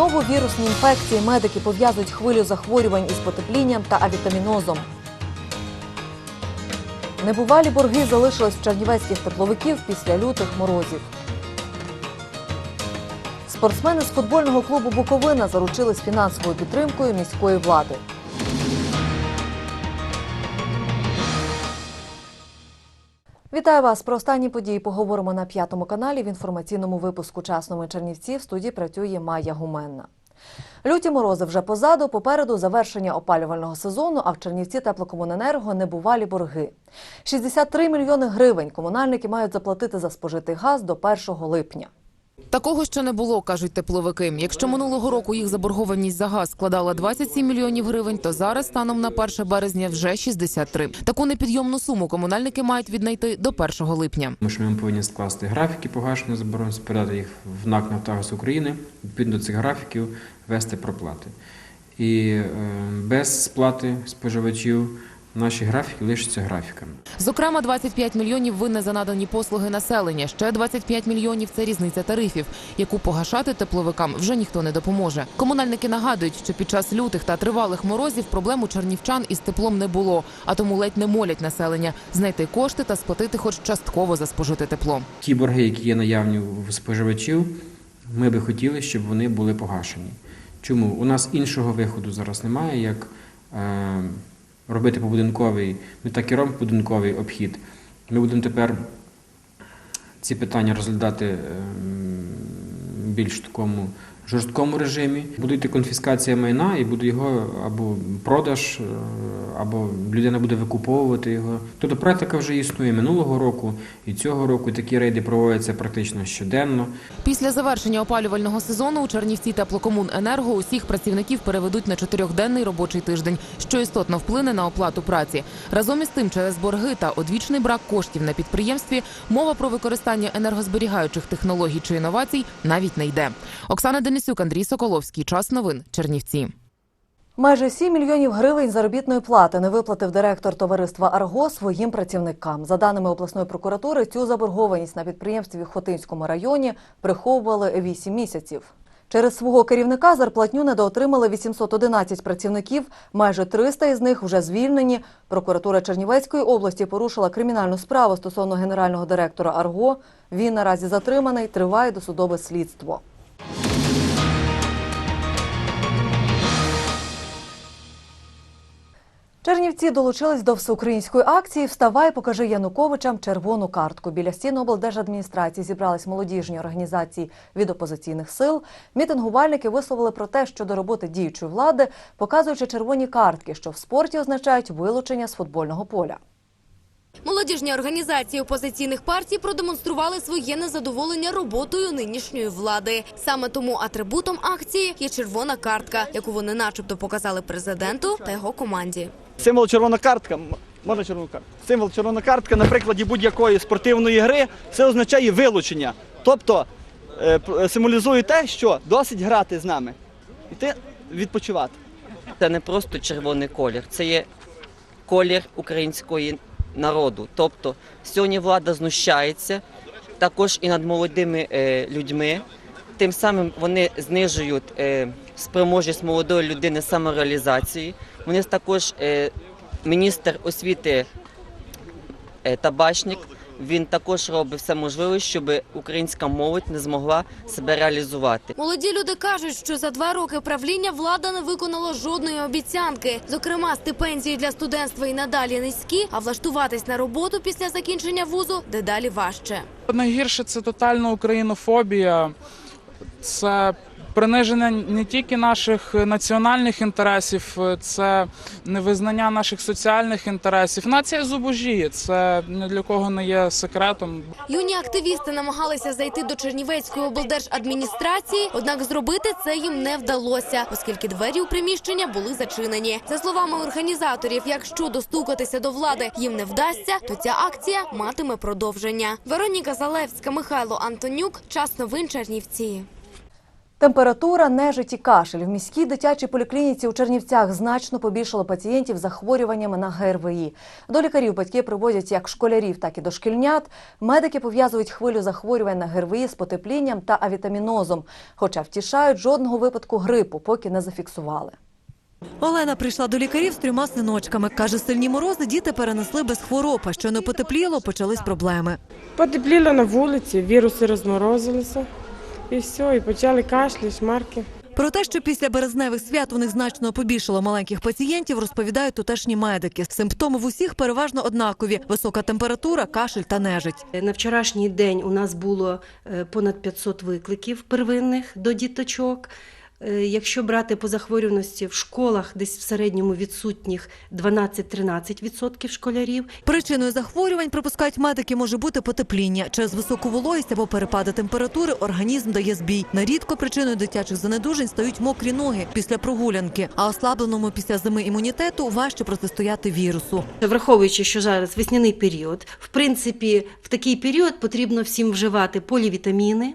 Знову вірусні інфекції медики пов'язують хвилю захворювань із потеплінням та авітамінозом. Небувалі борги залишились в чернівецьких тепловиків після лютих морозів. Спортсмени з футбольного клубу Буковина заручились фінансовою підтримкою міської влади. Вітаю вас! Про останні події поговоримо на п'ятому каналі в інформаційному випуску Часному Чернівці. В студії працює Майя Гуменна. Люті морози вже позаду. Попереду завершення опалювального сезону. А в Чернівці теплокомуненерго небувалі борги. 63 мільйони гривень комунальники мають заплатити за спожитий газ до 1 липня. Такого ще не було, кажуть тепловики. Якщо минулого року їх заборгованість за газ складала 27 мільйонів гривень, то зараз станом на 1 березня вже 63. Таку непідйомну суму комунальники мають віднайти до 1 липня. Тому що ми повинні скласти графіки погашення заборгованості, передати їх в НАК «Нафтогаз України, відповідно до цих графіків вести проплати. І е, без сплати споживачів наші графіки лишаться графіками. Зокрема, 25 мільйонів винне за надані послуги населення. Ще 25 мільйонів – це різниця тарифів, яку погашати тепловикам вже ніхто не допоможе. Комунальники нагадують, що під час лютих та тривалих морозів проблем у чернівчан із теплом не було, а тому ледь не молять населення знайти кошти та сплатити хоч частково за спожите тепло. Ті борги, які є наявні у споживачів, ми би хотіли, щоб вони були погашені. Чому? У нас іншого виходу зараз немає, як е, робити побудинковий, ми так і робимо побудинковий обхід. Ми будемо тепер ці питання розглядати е, більш такому жорсткому режимі. Буде йти конфіскація майна і буде його або продаж, е, або людина буде викуповувати його. Тобто практика вже існує минулого року і цього року. Такі рейди проводяться практично щоденно. Після завершення опалювального сезону у Чернівці теплокомуненерго усіх працівників переведуть на чотирьохденний робочий тиждень, що істотно вплине на оплату праці. Разом із тим, через борги та одвічний брак коштів на підприємстві мова про використання енергозберігаючих технологій чи інновацій навіть не йде. Оксана Денисюк, Андрій Соколовський. Час новин. Чернівці. Майже 7 мільйонів гривень заробітної плати не виплатив директор товариства Арго своїм працівникам. За даними обласної прокуратури, цю заборгованість на підприємстві в Хотинському районі приховували 8 місяців. Через свого керівника зарплатню недоотримали 811 працівників. Майже 300 із них вже звільнені. Прокуратура Чернівецької області порушила кримінальну справу стосовно генерального директора Арго. Він наразі затриманий. Триває досудове слідство. Чернівці долучились до всеукраїнської акції Вставай, покажи Януковичам червону картку. Біля стін облдержадміністрації зібрались молодіжні організації від опозиційних сил. Мітингувальники висловили протест щодо роботи діючої влади, показуючи червоні картки, що в спорті означають вилучення з футбольного поля. Молодіжні організації опозиційних партій продемонстрували своє незадоволення роботою нинішньої влади. Саме тому атрибутом акції є червона картка, яку вони, начебто, показали президенту та його команді. Символ червона картка. Можна червону картку? Символ червона картка на прикладі будь-якої спортивної гри це означає вилучення. Тобто е, символізує те, що досить грати з нами. Іти відпочивати. Це не просто червоний колір, це є колір української народу. Тобто сьогодні влада знущається також і над молодими е, людьми. Тим самим вони знижують е, спроможність молодої людини самореалізації. Вони також е, міністр освіти е, Табачник. Він також робить все можливе, щоб українська молодь не змогла себе реалізувати. Молоді люди кажуть, що за два роки правління влада не виконала жодної обіцянки. Зокрема, стипендії для студентства і надалі низькі, а влаштуватись на роботу після закінчення вузу дедалі важче. Найгірше це тотальна українофобія, це приниження не тільки наших національних інтересів, це невизнання наших соціальних інтересів. Нація зубожіє. Це ні для кого не є секретом. Юні активісти намагалися зайти до Чернівецької облдержадміністрації, однак зробити це їм не вдалося, оскільки двері у приміщення були зачинені. За словами організаторів, якщо достукатися до влади їм не вдасться, то ця акція матиме продовження. Вероніка Залевська, Михайло Антонюк. Час новин Чернівці. Температура, нежить і кашель. В міській дитячій поліклініці у Чернівцях значно побільшало пацієнтів з захворюваннями на ГРВІ. До лікарів батьки привозять як школярів, так і дошкільнят. Медики пов'язують хвилю захворювань на ГРВІ з потеплінням та авітамінозом. Хоча втішають, жодного випадку грипу поки не зафіксували. Олена прийшла до лікарів з трьома синочками. Каже, сильні морози діти перенесли без хвороб, а що не потепліло, почались проблеми. Потепліло на вулиці, віруси розморозилися. І все, і почали кашлі, шмарки. Про те, що після березневих свят у них значно побільшало маленьких пацієнтів, розповідають тутешні медики. Симптоми в усіх переважно однакові: висока температура, кашель та нежить. На вчорашній день у нас було е, понад 500 викликів первинних до діточок. Е, Якщо брати по захворюваності в школах, десь в середньому відсутніх 12-13% школярів. Причиною захворювань, припускають медики, може бути потепління. Через високу вологість або перепади температури організм дає збій. Нарідко причиною дитячих занедужень стають мокрі ноги після прогулянки, а ослабленому після зими імунітету важче протистояти вірусу. Враховуючи, що зараз весняний період, в принципі, в такий період потрібно всім вживати полівітаміни.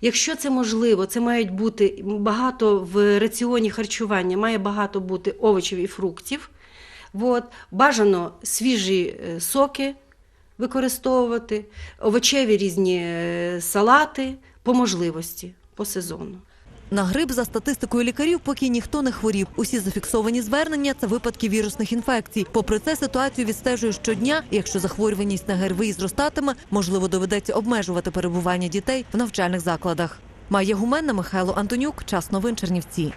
Якщо це можливо, це мають бути багато в раціоні харчування, має багато бути овочів і фруктів. От. Бажано свіжі е, соки використовувати, овочеві різні е, салати по можливості, по сезону. На грип, за статистикою лікарів, поки ніхто не хворів. Усі зафіксовані звернення це випадки вірусних інфекцій. Попри це, ситуацію відстежують щодня. Якщо захворюваність на ГРВІ зростатиме, можливо, доведеться обмежувати перебування дітей в навчальних закладах. Майя Гуменна, Михайло Антонюк. Час новин Чернівці.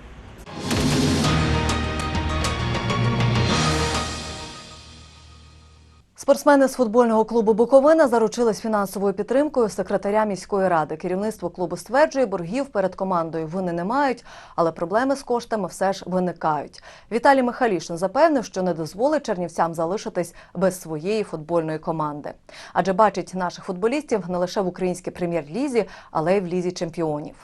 Спортсмени з футбольного клубу Буковина заручились фінансовою підтримкою секретаря міської ради. Керівництво клубу стверджує, боргів перед командою вони не мають, але проблеми з коштами все ж виникають. Віталій Михалішин запевнив, що не дозволить чернівцям залишитись без своєї футбольної команди. Адже бачить наших футболістів не лише в українській прем'єр-лізі, але й в лізі чемпіонів.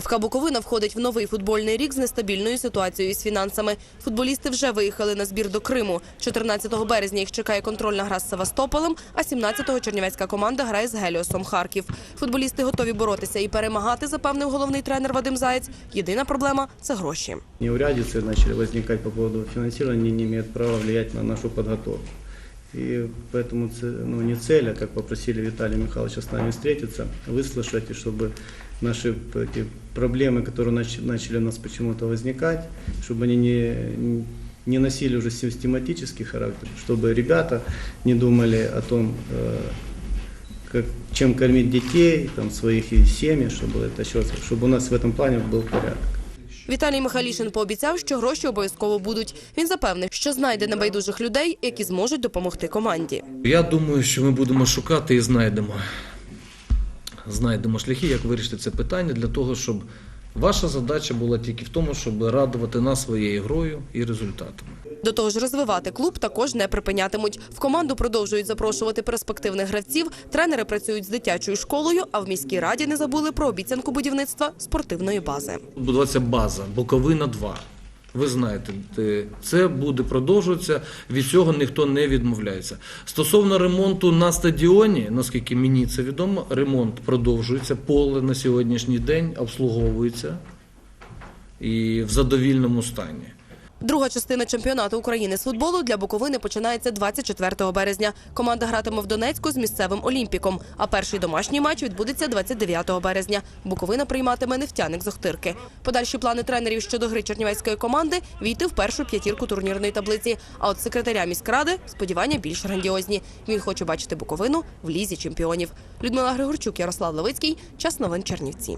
ФК Буковина входить в новий футбольний рік з нестабільною ситуацією з фінансами. Футболісти вже виїхали на збір до Криму. 14 березня їх чекає контрольна гра з Севастополем, а 17-го чернівецька команда грає з Геліосом Харків. Футболісти готові боротися і перемагати, запевнив головний тренер Вадим Заєць. Єдина проблема це гроші. Неурядицы начали возникать по поводу финансирования, не имеют права влиять на нашу подготовку. И поэтому ц- ну, не цель, а как попросили Виталия Михайловича с нами встретиться, выслушать, и чтобы наши п- эти проблемы, которые нач- начали у нас почему-то возникать, чтобы они не, не носили уже систематический характер, чтобы ребята не думали о том, э, как, чем кормить детей, там, своих и семьи, чтобы, это, всё- чтобы у нас в этом плане был порядок. Віталій Михайлішин пообіцяв, що гроші обов'язково будуть. Він запевнив, що знайде небайдужих людей, які зможуть допомогти команді. Я думаю, що ми будемо шукати і знайдемо. Знайдемо шляхи, як вирішити це питання для того, щоб ваша задача була тільки в тому, щоб радувати нас своєю грою і результатами. До того ж, розвивати клуб також не припинятимуть. В команду продовжують запрошувати перспективних гравців. Тренери працюють з дитячою школою, а в міській раді не забули про обіцянку будівництва спортивної бази. Будуватися база, Буковина 2. Ви знаєте, це буде продовжуватися, від цього ніхто не відмовляється. Стосовно ремонту на стадіоні, наскільки мені це відомо, ремонт продовжується, поле на сьогоднішній день обслуговується і в задовільному стані. Друга частина чемпіонату України з футболу для Буковини починається 24 березня. Команда гратиме в Донецьку з місцевим Олімпіком. А перший домашній матч відбудеться 29 березня. Буковина прийматиме нефтяник з Охтирки. Подальші плани тренерів щодо гри чернівецької команди війти в першу п'ятірку турнірної таблиці. А от секретаря міськради сподівання більш грандіозні. Він хоче бачити Буковину в лізі чемпіонів. Людмила Григорчук, Ярослав Левицький. Час новин Чернівці.